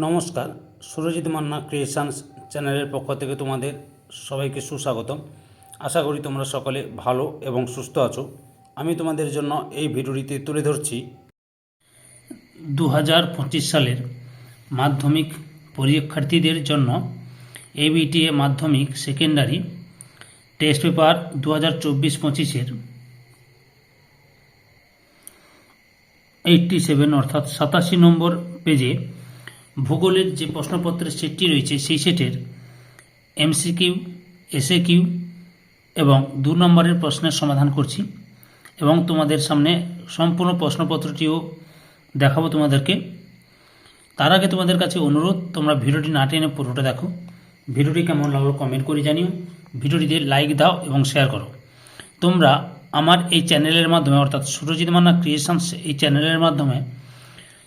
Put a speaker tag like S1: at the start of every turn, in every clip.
S1: নমস্কার, সুরজিৎ মান্না ক্রিয়েশনস চ্যানেলের পক্ষ থেকে তোমাদের সবাইকে সুস্বাগতম। আশা করি তোমরা সকলে ভালো এবং সুস্থ আছো। আমি তোমাদের জন্য এই ভিডিওটিতে তুলে ধরছি দু হাজার পঁচিশ সালের মাধ্যমিক পরীক্ষার্থীদের জন্য এবিটিএ মাধ্যমিক সেকেন্ডারি টেস্ট পেপার দু হাজার চব্বিশ পঁচিশের এইটটি সেভেন অর্থাৎ সাতাশি নম্বর পেজে ভূগোলের যে প্রশ্নপত্রের সেটটি রয়েছে, সেই সেটের এমসিকিউ এসএ কিউ এবং দু নম্বরের প্রশ্নের সমাধান করছি এবং তোমাদের সামনে সম্পূর্ণ প্রশ্নপত্রটিও দেখাবো তোমাদেরকে। তার আগে তোমাদের কাছে অনুরোধ, তোমরা ভিডিওটি না টেনে পুরোটা দেখো। ভিডিওটি কেমন লাগল কমেন্ট করে জানিও। ভিডিওটিতে লাইক দাও এবং শেয়ার করো। তোমরা আমার এই চ্যানেলের মাধ্যমে, অর্থাৎ সুরজিৎ মান্না ক্রিয়েশনস এই চ্যানেলের মাধ্যমে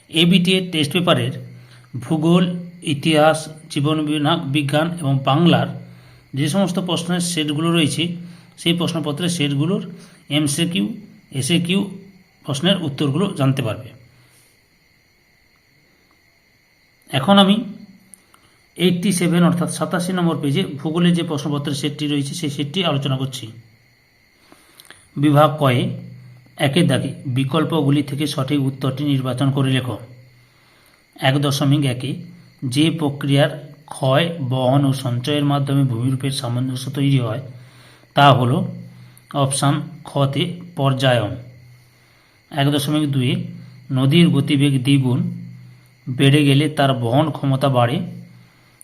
S1: এবিটিএ টেস্ট পেপারের ভূগোল, ইতিহাস, জীবন বিনা- বিজ্ঞান এবং বাংলার যে সমস্ত প্রশ্নের সেটগুলো রয়েছে, সেই প্রশ্নপত্রের সেটগুলোর এমসে কিউ এসে কিউ প্রশ্নের উত্তরগুলো জানতে পারবে। এখন আমি এইটটি সেভেন অর্থাৎ সাতাশি নম্বর পেজে ভূগোলের যে প্রশ্নপত্রের সেটটি রয়েছে, সেই সেটটি আলোচনা করছি। বিভাগ কয়ে একের দাগে বিকল্পগুলি থেকে সঠিক উত্তরটি নির্বাচন করে লেখো। এক দশমিক একে, যে প্রক্রিয়ার ক্ষয়, বহন ও সঞ্চয়ের মাধ্যমে ভূমিরূপের সামঞ্জস্য তৈরি হয়, তা হল অপশান খতে পর্যায়ন এক দশমিক দুয়ে নদীর গতিবেগ দ্বিগুণ, বেড়ে গেলে তার বহন ক্ষমতা বাড়ে,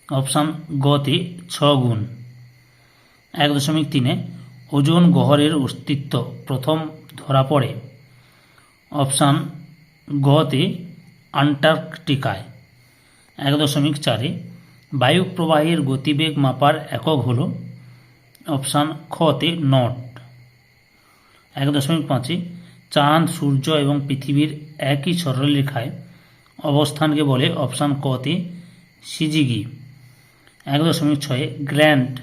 S1: অপশান গতে ছ গুণ এক দশমিক তিনে, ওজন গহরের অস্তিত্ব প্রথম ধরা পড়ে, অপশান গতে আন্টার্কটিকায়। এক দশমিক চারে, বায়ু প্রবাহের গতিবেগ মাপার একক হল অপশান খতে নট। এক দশমিক পাঁচে, চাঁদ, সূর্য এবং পৃথিবীর একই সরলরেখায় অবস্থানকে বলে অপশান কতে সিজিগি। এক দশমিক ছয়ে, গ্র্যান্ড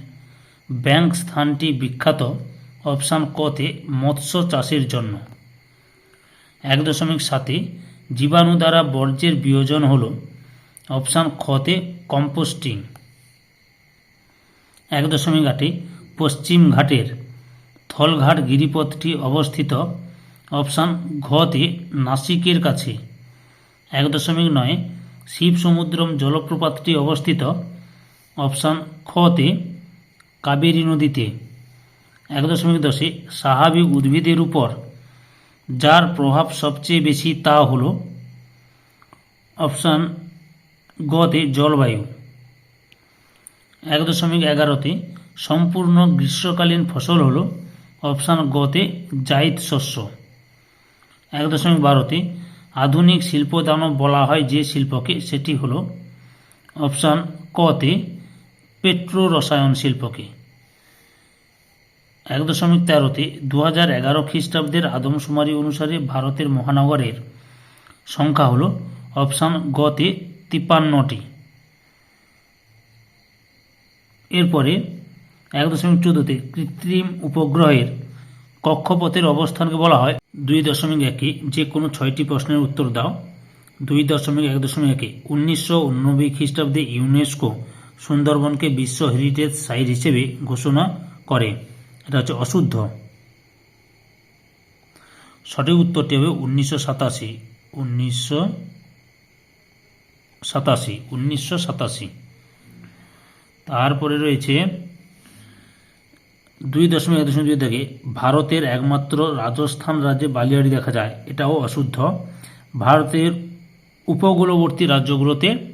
S1: ব্যাংক স্থানটি বিখ্যাত অপশান কতে মৎস্য চাষের জন্য। এক দশমিক সাতে জীবাণু দ্বারা বর্জ্যের বিয়োজন হল অপশান খতে কম্পোস্টিং। এক দশমিক আটে পশ্চিম ঘাটের থলঘাট গিরিপথটি অবস্থিত অপশান ঘতে নাসিকের কাছে। এক দশমিক নয় শিব সমুদ্রম জলপ্রপাতটি অবস্থিত অপশান খতে কাবেরী নদীতে। এক দশমিক দশে স্বাভাবিক উদ্ভিদের উপর যার প্রভাব সবচেয়ে বেশি তা হল অপশান গতে জলবায়ু। এক দশমিক এগারোতে সম্পূর্ণ গ্রীষ্মকালীন ফসল হল অপশান গতে জাইদ শস্য। এক দশমিক বারোতে আধুনিক শিল্পদানব বলা হয় যে শিল্পকে, সেটি হল অপশান কতে পেট্রো রসায়ন শিল্পকে। এক দশমিক তেরোতে দু হাজার এগারো খ্রিস্টাব্দের আদমশুমারি অনুসারে ভারতের মহানগরের সংখ্যা হল অপশান গতে তিপ্পান্নটি। এরপরে এক দশমিক চোদ্দোতে কৃত্রিম উপগ্রহের কক্ষপথের অবস্থানকে বলা হয় দুই দশমিক একে। যে কোনো ছয়টি প্রশ্নের উত্তর দাও। দুই দশমিক এক দশমিক একে। উনিশশো উননব্বই খ্রিস্টাব্দে ইউনেস্কো সুন্দরবনকে বিশ্ব হেরিটেজ সাইট হিসেবে ঘোষণা করে। এটা হচ্ছে অশুদ্ধ। সঠিক উত্তরটি হবে উনিশশো সাতাশি উনিশশো সাতাশি উনিশশো সাতাশি। তারপরে রয়েছে দুই দশমিক এক দশমিক দুই থেকে ভারতের একমাত্র রাজস্থান রাজ্যে বালিয়াড়ি দেখা যায়। এটাও অশুদ্ধ। ভারতের উপকূলবর্তী রাজ্যগুলোতে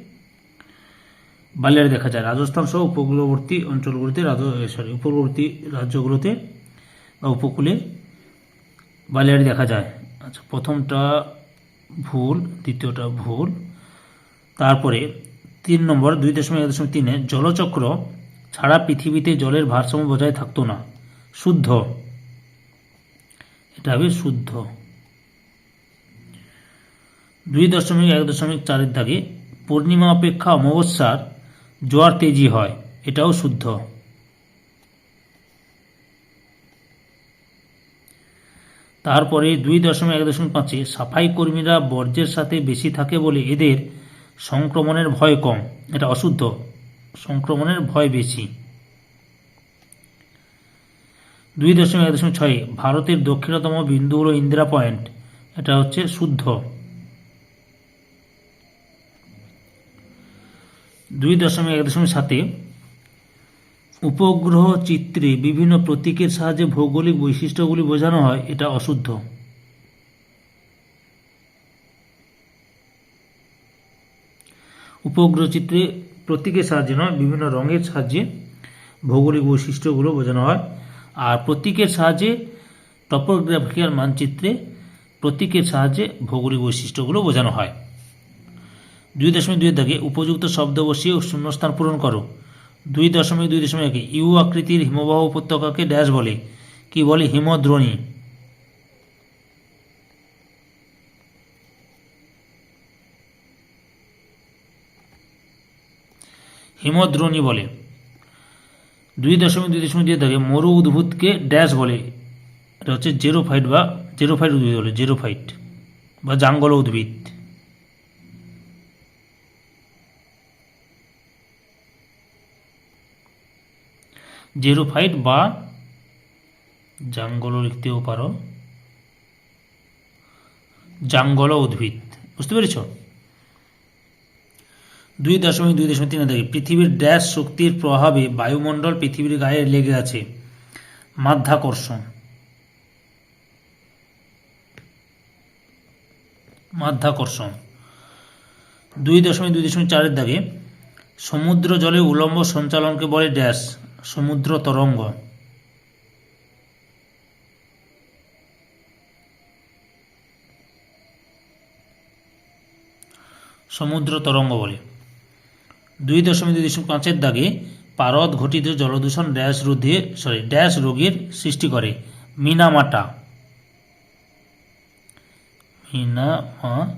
S1: বালিয়াড়ি দেখা যায়। রাজস্থান সহ উপকূলবর্তী অঞ্চলগুলোতে সরি উপকূলবর্তী রাজ্যগুলোতে বা উপকূলে বালিয়াড়ি দেখা যায়। আচ্ছা প্রথমটা ভুল, দ্বিতীয়টা ভুল। তারপরে তিন নম্বর, দুই দশমিক এক দশমিক তিনে, জলচক্র ছাড়া পৃথিবীতে জলের ভারসাম্য বজায় থাকতো না। শুদ্ধ। এটা হবে শুদ্ধ। দুই দশমিক এক দশমিক চারের দাগে পূর্ণিমা অপেক্ষা অমাবস্যার জোয়ার তেজি হয়, এটাও শুদ্ধ। তারপরে দুই দশমিক এক দশমিক পাঁচে সাফাই কর্মীরা বর্জ্যের সাথে বেশি থাকে বলে এদের সংক্রমণের ভয় কম, এটা অশুদ্ধ, সংক্রমণের ভয় বেশি। দুই দশমিক এক দশমিক ছয়, ভারতের দক্ষিণতম বিন্দু হলো ইন্দিরা পয়েন্ট, এটা হচ্ছে শুদ্ধ। দুই দশমিক এক দশমিক সাতে উপগ্রহ চিত্রে বিভিন্ন প্রতীকের সাহায্যে ভৌগোলিক বৈশিষ্ট্যগুলি বোঝানো হয়, এটা অশুদ্ধ। উপগ্রহ চিত্রে প্রতীকের সাহায্যে নয়, বিভিন্ন রঙের সাহায্যে ভৌগোলিক বৈশিষ্ট্যগুলো বোঝানো হয়। আর প্রতীকের সাহায্যে টপোগ্রাফিক্যাল মানচিত্রে প্রতীকের সাহায্যে ভৌগোলিক বৈশিষ্ট্যগুলো বোঝানো হয়। দুই দশমিক দুই দাগে উপযুক্ত শব্দ বসিয়ে শূন্যস্থান পূরণ করো। দুই দশমিক দুই দশমিক একে ইউ আকৃতির হিমবাহ উপত্যকাকে ড্যাশ বলে। কি বলে? হিমদ্রোণী। হিমদ্রোণী বলে। দুই দশমিক দুই দশমিক দুই থাকে মরু উদ্ভিদকে ড্যাশ বলে। এটা হচ্ছে জেরো ফাইট বা জেরো ফাইট উদ্ভিদ বলে জেরো ফাইট বা জাঙ্গল উদ্ভিদ। জেরোফাইট বা জাঙ্গল লিখতেও পারো। জাঙ্গল উদ্ভিদ, বুঝতে পেরেছ? দুই দশমিক দুই দশমিক তিন দেখি, পৃথিবীর ড্যাশ শক্তির প্রভাবে বায়ুমণ্ডল পৃথিবীর গায়ে লেগে আছে। মাধ্যাকর্ষণ। মাধ্যাকর্ষণ। দুই দশমিক দুই দশমিক চারের দাগে, সমুদ্র জলে উলম্ব সঞ্চালনকে বলে ড্যাশ। সমুদ্র তরঙ্গ। সমুদ্র তরঙ্গ বলে। দুই দশমিক দুই দশমিক পাঁচের দাগে পারদ ঘটিত জলদূষণ ড্যাশ রোধে সরি ড্যাশ রোগের সৃষ্টি করে। মিনামাটা। মিনামা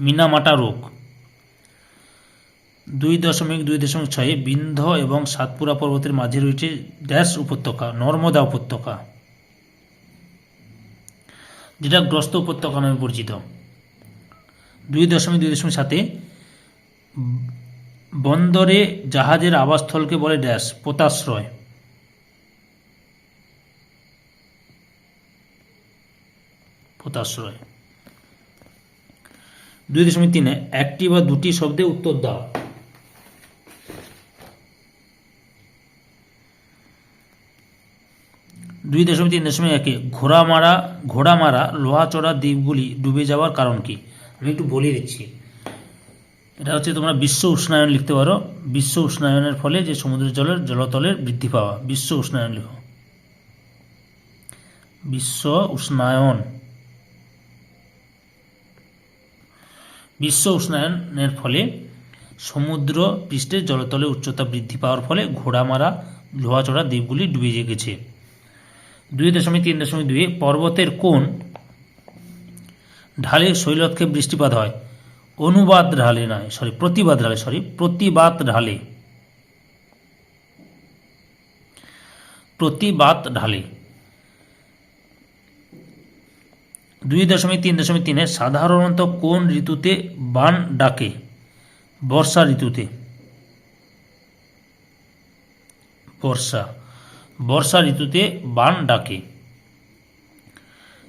S1: মিনামাটা রোগ। দুই দশমিক দুই দশমিক ছয়ে বিন্ধ এবং সাতপুরা পর্বতের মাঝে রয়েছে ড্যাশ উপত্যকা, নর্মদা উপত্যকা, যেটা গ্রস্ত উপত্যকা নামে পরিচিত। দুই দশমিক দুই দশমিক সাতে বন্দরে জাহাজের আবাসস্থলকে বলে ড্যাশ, পোতাশ্রয়। পোতাশ্রয়। দুই দশমিক তিনে একটি বা দুটি শব্দে উত্তর দাও দুই দশমিক তিন দশমিক একে ঘোড়া মারা ঘোড়া মারা, লোহা চড়া দ্বীপগুলি ডুবে যাওয়ার কারণ কি? আমি একটু বলে দিচ্ছি। এটা হচ্ছে তোমরা বিশ্ব উষ্ণায়ন লিখতে পারো। বিশ্ব উষ্ণায়নের ফলে যে সমুদ্র জলের জলতলের বৃদ্ধি পাওয়া। বিশ্ব উষ্ণায়ন লেখো। বিশ্ব উষ্ণায়ন। বিশ্ব উষ্ণায়নের ফলে সমুদ্র পৃষ্ঠের জলতলের উচ্চতা বৃদ্ধি পাওয়ার ফলে ঘোড়ামারা লোহাচড়া দ্বীপগুলি ডুবে গেছে। দুই দশমিক তিন দশমিক দুই পর্বতের কোন ঢালে শৈলক্ষে বৃষ্টিপাত হয়। অনুবাদ ঢালে নয় সরি প্রতিবাদ ঢালে সরি প্রতিবাদ ঢালে। প্রতিবাদ ঢালে। দুই দশমিক তিন দশমিক তিনে সাধারণত কোন ঋতুতে বান ডাকে? বর্ষা ঋতুতে। বর্ষা। বর্ষা ঋতুতে বান ডাকে।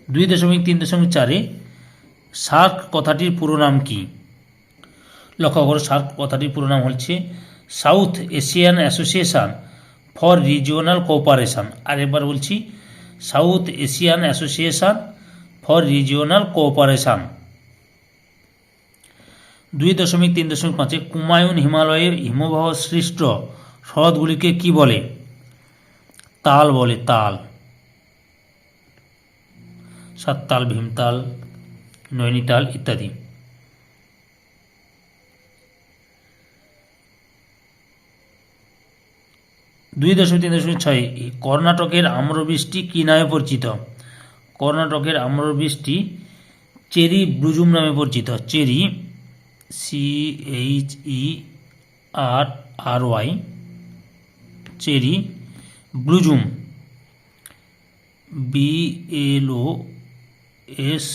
S1: দুই দশমিক তিন দশমিক চারে সার্ক কথাটির পুরো নাম কি? লক্ষ্য করো, সার্ক কথাটির পুরো নাম হচ্ছে South Asian Association for Regional Cooperation আর এবার বলছি, South Asian Association for Regional Cooperation দুই দশমিক তিন দশমিক পাঁচে কুমায়ুন হিমালয়ের হিমবাহ সৃষ্ট হ্রদগুলিকে কি বলে? তাল বলে তাল। সাততাল ভীমতাল নৈনিতাল ইত্যাদি। দুই দশমিক তিন দশমিক ছয় কর্ণাটকের আম্রবৃষ্টি কী নামে পরিচিত? কর্ণাটকের আম্রবৃষ্টি চেরি ব্রুজুম নামে পরিচিত। Cherry C H E R R Y cherry blossom B L O S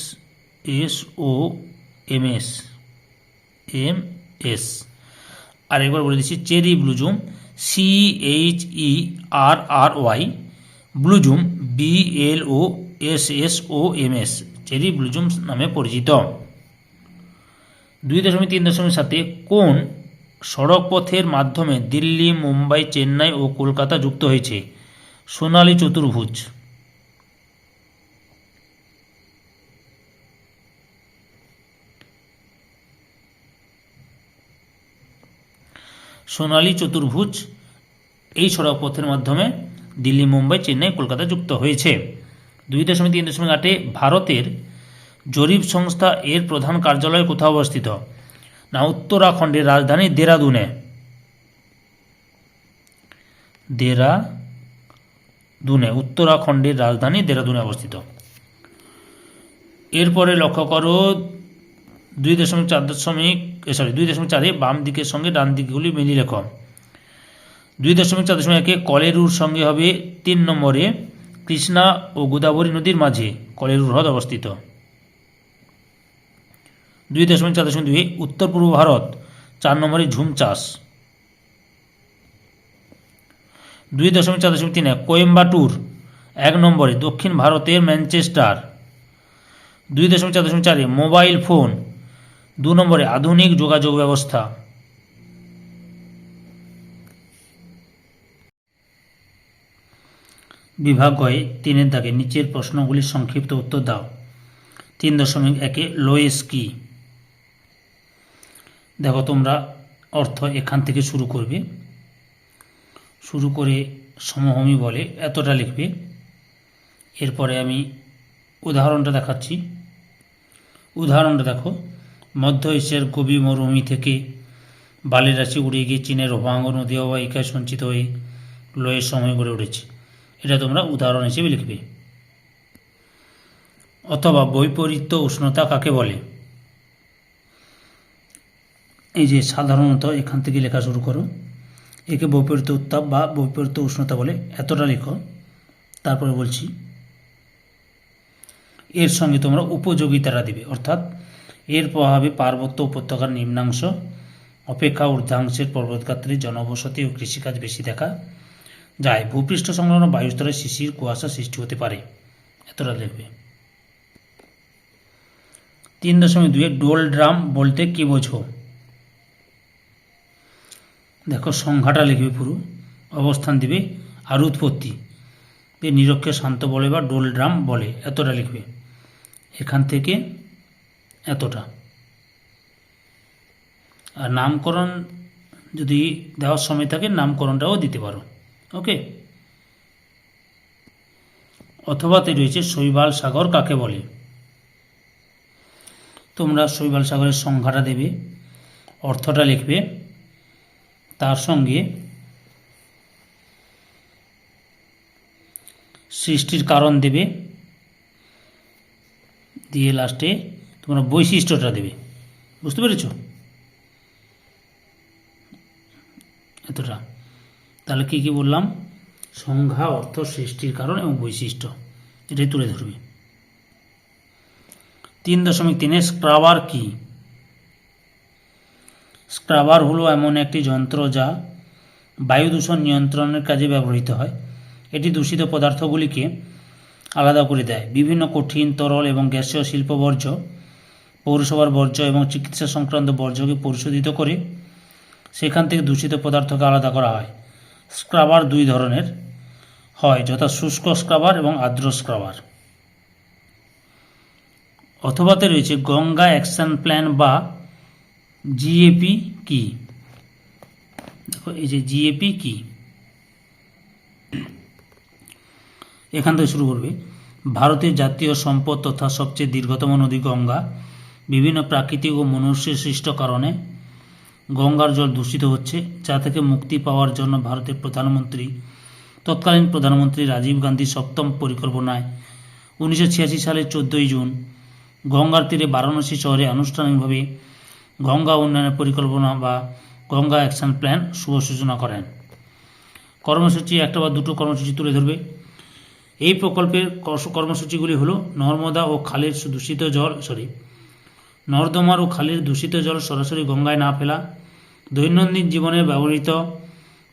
S1: S O M S M S আর একবার বলে দিচ্ছি, cherry blossom C H E R R Y blossom B L O S S O M S cherry blossom নামে পরিচিত। দুই দশমিক তিন দশমিক সাথে কোন সড়ক পথের মাধ্যমে দিল্লি, মুম্বাই, চেন্নাই ও কলকাতা যুক্ত হয়েছে। সোনালী চতুর্ভুজ। সোনালী চতুর্ভুজ এই সড়ক পথের মাধ্যমে দিল্লি, মুম্বাই, চেন্নাই, কলকাতা যুক্ত হয়েছে। দুই দশমিক তিন দশমিক আটে ভারতের জরিপ সংস্থা এর প্রধান কার্যালয় কোথাও অবস্থিত? না, উত্তরাখণ্ডের রাজধানী দেরাদুনে। দেরাদুনে, উত্তরাখণ্ডের রাজধানী দেরাদুনে অবস্থিত। এরপরে লক্ষ্য করো, দুই দশমিক চার দশমিক সরি দুই দশমিক চারে বাম দিকের সঙ্গে ডান দিকগুলি মিলিয়ে লেখো দুই দশমিক চার দশমিক একে কলেরুর সঙ্গে হবে তিন নম্বরে কৃষ্ণা ও গোদাবরী নদীর মাঝে, কলেরুর হ্রদ অবস্থিত। দুই দশমিক চার দশমিক দুই, উত্তর পূর্ব ভারত, চার নম্বরে ঝুম চাষ। দুই দশমিক চার দশমিক তিনে কোয়েম্বাটুর, এক নম্বরে দক্ষিণ ভারতের ম্যানচেস্টার। দুই দশমিক চার দশমিক চারে মোবাইল ফোন, দু নম্বরে আধুনিক যোগাযোগ ব্যবস্থা। বিভাগ গয়ে তিনের দাগে নিচের প্রশ্নগুলির সংক্ষিপ্ত উত্তর দাও। তিন দশমিক একে লোয়েস কি দেখো, তোমরা অর্থ এখান থেকে শুরু করবে। শুরু করে সমভূমি বলে এতটা লিখবে। এরপরে আমি উদাহরণটা দেখাচ্ছি। উদাহরণটা দেখো, মধ্য এশিয়ার গভীর মরুভূমি থেকে বালির রাশি উড়ে গিয়ে চীনের হোয়াঙ্গ নদী অবাহিকায় সঞ্চিত হয়ে লয়ের সময় গড়ে উঠেছে। এটা তোমরা উদাহরণ হিসেবে লিখবে। অথবা বৈপরীত্য উষ্ণতা কাকে বলে? এই যে সাধারণত এখান থেকে লেখা শুরু করো। একে বৈপরীত উত্তাপ বা বৈপরীত উষ্ণতা বলে। এতটা লেখো। তারপরে বলছি, এর সঙ্গে তোমরা উপযোগিতাটা দিবে। অর্থাৎ এর প্রভাবে পার্বত্য উপত্যকার নিম্নাংশ, অপেক্ষা ঊর্ধ্বাংশের পর্বতগাত্রে জনবসতি ও কৃষিকাজ বেশি দেখা যায়। ভূপৃষ্ঠ সংলগ্ন বায়ুস্তরে শিশির কুয়াশা সৃষ্টি হতে পারে। এতটা লিখবে। তিন দশমিক দুয়ে ডোল ড্রাম বলতে কি বোঝো? দেখো সংখ্যাটা লিখবে পুরো অবস্থান দিবে আর উৎপত্তি নিরক্ষে শান্ত বলে বা ডোল ড্রাম বলে এতটা লিখবে এখান থেকে এতটা আর নামকরণ যদি দেওয়ার সময় থাকে নামকরণটাও দিতে পারো ওকে অথবাতে রয়েছে শৈবাল সাগর কাকে বলে তোমরা শৈবাল সাগরের সংখ্যাটা দেবে অর্থটা লিখবে তার সঙ্গে সৃষ্টির কারণ দেবে। দিয়ে লাস্টে তোমরা বৈশিষ্ট্যটা দেবে। বুঝতে পেরেছ? এতটা। তাহলে কী কী বললাম? সংজ্ঞা, অর্থ, সৃষ্টির কারণ এবং বৈশিষ্ট্য। এটাই তুলে ধরবে। তিন দশমিক তিনে স্ক্রাবার কি? স্ক্রাবার হলো এমন একটি যন্ত্র যা বায়ু দূষণ নিয়ন্ত্রণের কাজে ব্যবহৃত হয়। এটি দূষিত পদার্থগুলিকে আলাদা করে দেয়। বিভিন্ন কঠিন, তরল এবং গ্যাসীয় শিল্প বর্জ্য পৌরসভার বর্জ্য এবং চিকিৎসা সংক্রান্ত বর্জ্যকে পরিশোধিত করে সেখান থেকে দূষিত পদার্থকে আলাদা করা হয়। স্ক্রাবার দুই ধরনের হয়, যথা শুষ্ক স্ক্রাবার এবং আর্দ্র স্ক্রাবার। অথবাতে রয়েছে গঙ্গা অ্যাকশন প্ল্যান বা জিএপি কি দেখো, এই যে জিএপি কি এখান থেকে শুরু করবে। ভারতের জাতীয় সম্পদ তথা সবচেয়ে দীর্ঘতম নদী গঙ্গা। বিভিন্ন প্রাকৃতিক ও মনুষ্য সৃষ্ট কারণে গঙ্গার জল দূষিত হচ্ছে, যা থেকে মুক্তি পাওয়ার জন্য ভারতের প্রধানমন্ত্রী, তৎকালীন প্রধানমন্ত্রী রাজীব গান্ধী সপ্তম পরিকল্পনায় উনিশশো ছিয়াশি সালের চোদ্দোই জুন গঙ্গার তীরে বারাণসী শহরে আনুষ্ঠানিকভাবে গঙ্গা উন্নয়নের পরিকল্পনা বা গঙ্গা অ্যাকশন প্ল্যান শুভ সূচনা করেন। কর্মসূচি একটা বা দুটো কর্মসূচি তুলে ধরবে। এই প্রকল্পের কর্মসূচিগুলি হলো নর্মদা ও খালের দূষিত জল সরি নর্দমার ও খালের দূষিত জল সরাসরি গঙ্গায় না ফেলা, দৈনন্দিন জীবনে ব্যবহৃত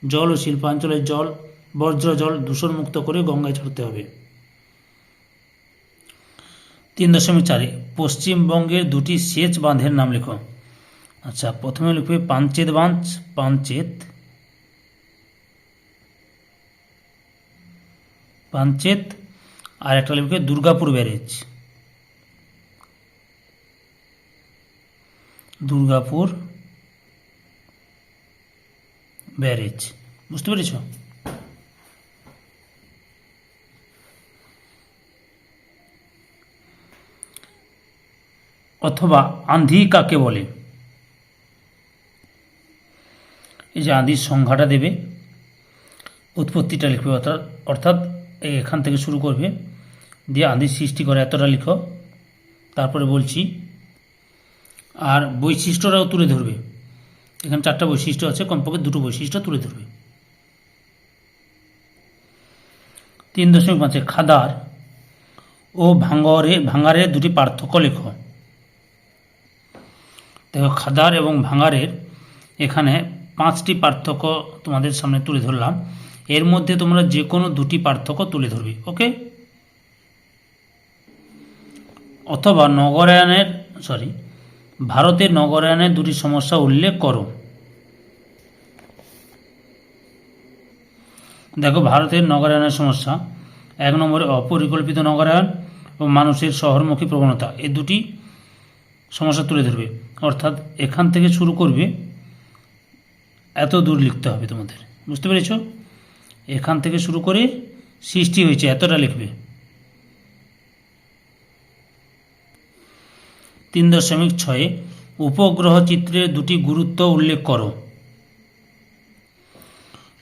S1: জল ও শিল্পাঞ্চলের জল, বর্জ্য জল দূষণমুক্ত করে গঙ্গায় ছাড়তে হবে। তিন দশমিক চারে, পশ্চিমবঙ্গের দুটি সেচ বাঁধের নাম লেখো। আচ্ছা প্রথমে লিখবে পাঞ্চেত বাঁধ পাঞ্চেত। পাঞ্চেত, আর একটা লিখবে দুর্গাপুর ব্যারেজ। দুর্গাপুর ব্যারেজ, বুঝতে পেরেছ? অথবা আন্ধি কাকে বলে? এই যে আন্ধির সংজ্ঞাটা দেবে, উৎপত্তিটা লিখবে, অর্থাৎ অর্থাৎ এখান থেকে শুরু করবে, দিয়ে আন্ধির সৃষ্টি করে, এতটা লিখো। তারপরে বলছি, আর বৈশিষ্ট্যটাও তুলে ধরবে। এখানে চারটা বৈশিষ্ট্য আছে, কমপক্ষে দুটো বৈশিষ্ট্য তুলে ধরবে। তিন দশমিক পাঁচে খাদার ও ভাঙ্গরে ভাঙারের দুটি পার্থক্য লেখো। দেখো, খাদার এবং ভাঙারের এখানে পাঁচটি পার্থক্য তোমাদের সামনে তুলে ধরলাম। এর মধ্যে তোমরা যে কোনো দুটি পার্থক্য তুলে ধরবে, ওকে? অথবা নগরায়নের সরি ভারতের নগরায়নের দুটি সমস্যা উল্লেখ করো। দেখো, ভারতের নগরায়নের সমস্যা, এক নম্বরে অপরিকল্পিত নগরায়ন ও মানুষের শহরমুখী প্রবণতা এই দুটি সমস্যা তুলে ধরবে। অর্থাৎ এখান থেকে শুরু করবে এত দূর লিখতে হবে তোমাদের। বুঝতে পেরেছ? এখান থেকে শুরু করে সৃষ্টি হয়েছে, এতটা লিখবে। তিন দশমিক ছয়ে, উপগ্রহ চিত্রের দুটি গুরুত্ব উল্লেখ করো।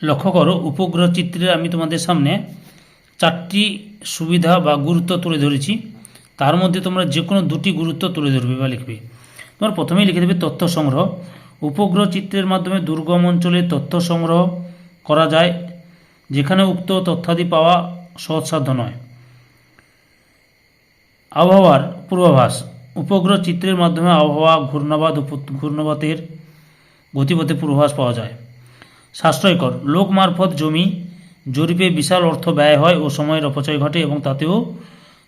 S1: লক্ষ্য করো, উপগ্রহ চিত্রে আমি তোমাদের সামনে চারটি সুবিধা বা গুরুত্ব তুলে ধরেছি। তার মধ্যে তোমরা যে কোনো দুটি গুরুত্ব তুলে ধরবে বা লিখবে। তোমার প্রথমেই লিখে দেবে তথ্য সংগ্রহ। উপগ্রহ চিত্রের মাধ্যমে দুর্গম অঞ্চলে তথ্য সংগ্রহ করা যায়, যেখানে উক্ত তথ্যাদি পাওয়া সহজসাধ্য নয়। আবহাওয়ার পূর্বাভাস, উপগ্রহ চিত্রের মাধ্যমে আবহাওয়া, ঘূর্ণাবাদ ঘূর্ণাবাতের গতিপথে পূর্বাভাস পাওয়া যায়। সাশ্রয়কর, লোক মারফত জমি জরিপে বিশাল অর্থ ব্যয় হয় ও সময়ের অপচয় ঘটে এবং তাতেও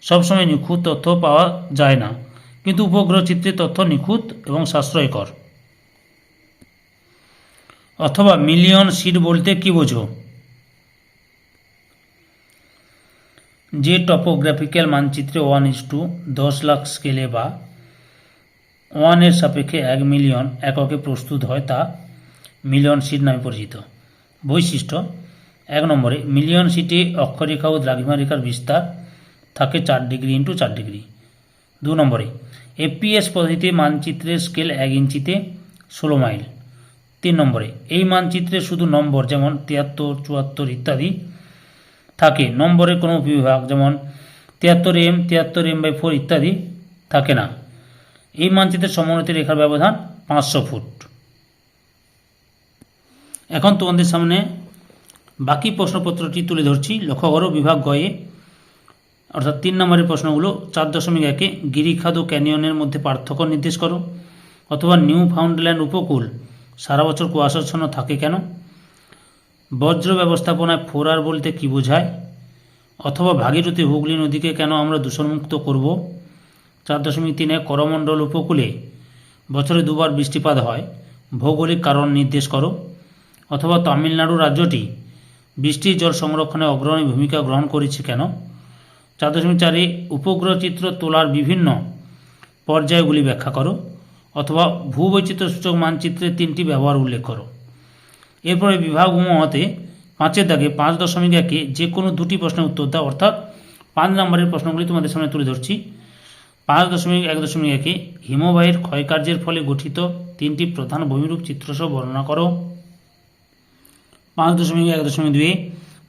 S1: সবসময় নিখুঁত তথ্য পাওয়া যায় না। কিন্তু উপগ্রহ চিত্রে তথ্য নিখুঁত এবং সাশ্রয়কর। অথবা মিলিয়ন সিট বলতে কি বোঝো? যে টপোগ্রাফিক্যাল মানচিত্রে ওয়ান ইস টু দশ লাখ স্কেলে বা ওয়ানের সাপেক্ষে এক মিলিয়ন এককে প্রস্তুত হয় তা মিলিয়ন সিট নামে পরিচিত। বৈশিষ্ট্য, এক নম্বরে মিলিয়ন সিটে অক্ষরেখা ও দ্রাঘিমা রেখার বিস্তার থাকে চার ডিগ্রি ইন্টু চার ডিগ্রি। দু নম্বরে এপিএস পদ্ধতিতে মানচিত্রের স্কেল এক ইঞ্চিতে ষোলো মাইল। তিন নম্বরে, এই মানচিত্রে শুধু নম্বর যেমন তিয়াত্তর, চুয়াত্তর ইত্যাদি থাকে নম্বরের কোনো বিভাগ যেমন তিয়াত্তর এম তিয়াত্তর এম বাই ফোর ইত্যাদি থাকে না। এই মানচিত্রের সমোন্নতি রেখার ব্যবধান পাঁচশো ফুট। এখন তোমাদের সামনে বাকি প্রশ্নপত্রটি তুলে ধরছি। লক্ষ্য করো, বিভাগ গয়ে, অর্থাৎ তিন নম্বরের প্রশ্নগুলো চার দশমিক একে গিরিখাদ ও ক্যানিয়নের মধ্যে পার্থক্য নির্দেশ করো, অথবা নিউ ফাউন্ডল্যান্ড উপকূল সারা বছর কুয়াশাচ্ছন্ন থাকে কেন? বজ্র ব্যবস্থাপনায় ফোরার বলতে কি বোঝায়? অথবা ভাগীরথী হুগলি নদীকে কেন আমরা দূষণমুক্ত করব? চার দশমিক তিনে করমণ্ডল উপকূলে বছরে দুবার বৃষ্টিপাত হয়। ভৌগোলিক কারণ নির্দেশ করো। অথবা তামিলনাড়ু রাজ্যটি বৃষ্টির জল সংরক্ষণে অগ্রণী ভূমিকা গ্রহণ করেছে কেন? চার দশমিক চারে উপগ্রহ চিত্র তোলার বিভিন্ন পর্যায়গুলি ব্যাখ্যা করো। অথবা ভূবৈচিত্র্য সূচক মানচিত্রের তিনটি ব্যবহার উল্লেখ করো। এরপরে বিভাগ হতে পাঁচের দাগে পাঁচ দশমিক একে যে কোনো দুটি প্রশ্নের উত্তর দাও, অর্থাৎ পাঁচ নম্বরের প্রশ্নগুলি তোমাদের সামনে তুলে ধরছি। পাঁচ দশমিক, এক দশমিক একে হিমবাহের ক্ষয়কার্যের ফলে গঠিত তিনটি প্রধান ভূমিরূপ চিত্রসহ বর্ণনা করো। পাঁচ দশমিক, এক দশমিক দুয়ে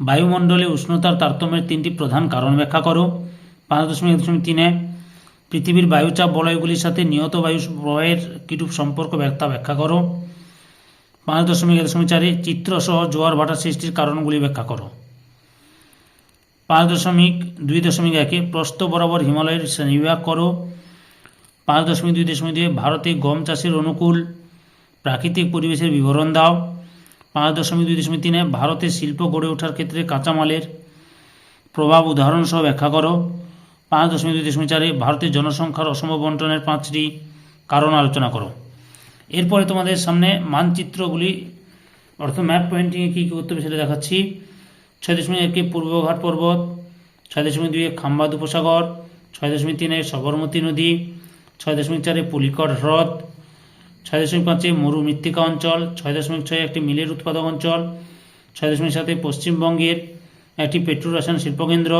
S1: বায়ুমণ্ডলে উষ্ণতার তারতম্যের তিনটি প্রধান কারণ ব্যাখ্যা করো। পাঁচ দশমিক, এক দশমিক তিনে পৃথিবীর বায়ুচাপ বলয়গুলির সাথে নিহত বায়ু প্রবাহের কিরূপ সম্পর্ক ব্যাখ্যা ব্যাখ্যা করো। পাঁচ দশমিক এক দশমিক চারে চিত্রসহ জোয়ার ভাটা সৃষ্টির কারণগুলি ব্যাখ্যা করো। পাঁচ দশমিক দুই দশমিক একে প্রস্থ বরাবর হিমালয়ের শ্রেণীবিভাগ করো। পাঁচ দশমিক দুই দশমিক দুই ভারতে গম চাষের অনুকূল প্রাকৃতিক পরিবেশের বিবরণ দাও। পাঁচ দশমিক দুই দশমিক তিনে ভারতে শিল্প গড়ে ওঠার ক্ষেত্রে কাঁচামালের প্রভাব উদাহরণ সহ ব্যাখ্যা করো। পাঁচ দশমিক দুই দশমিক চারে ভারতের জনসংখ্যার অসম বন্টনের পাঁচটি কারণ আলোচনা করো। এরপরে তোমাদের সামনে মানচিত্রগুলি, অর্থাৎ ম্যাপ পয়েন্টিংয়ে কী কী করতে হবে সেটা দেখাচ্ছি। ছয় দশমিক একে পূর্বঘাট পর্বত, ছয় দশমিক দুইয়ে খাম্বাদ উপসাগর ছয় দশমিক তিনে সবরমতী নদী, ছয় দশমিক চারে পুলিকট হ্রদ, ছয় দশমিক পাঁচে মরু মৃত্তিকা অঞ্চল, ছয় দশমিক ছয় একটি মিলের উৎপাদক অঞ্চল, ছয় দশমিক সাতে পশ্চিমবঙ্গের একটি পেট্রো রসায়ন শিল্পকেন্দ্র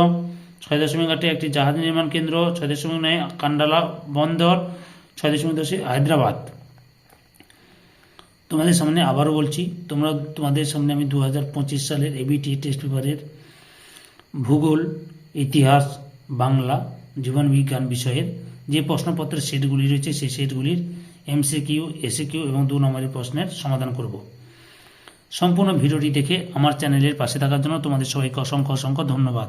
S1: ছয় দশমিক আটে একটি জাহাজ নির্মাণ কেন্দ্র, ছয় দশমিক নয় কান্ডালা বন্দর, ছয় দশমিক দশে হায়দ্রাবাদ। তোমাদের সামনে আবারও বলছি, তোমরা, তোমাদের সামনে আমি দু হাজার পঁচিশ সালের এবিটি টেস্ট পেপারের ভূগোল, ইতিহাস, বাংলা জীবনবিজ্ঞান বিষয়ের যে প্রশ্নপত্রের সেটগুলি রয়েছে, সেই সেটগুলির এমসিকিউ এসিকিউ এবং দু নম্বরের প্রশ্নের সমাধান করব। সম্পূর্ণ ভিডিওটি দেখে আমার চ্যানেলের পাশে থাকার জন্য তোমাদের সবাইকে অসংখ্য অসংখ্য ধন্যবাদ।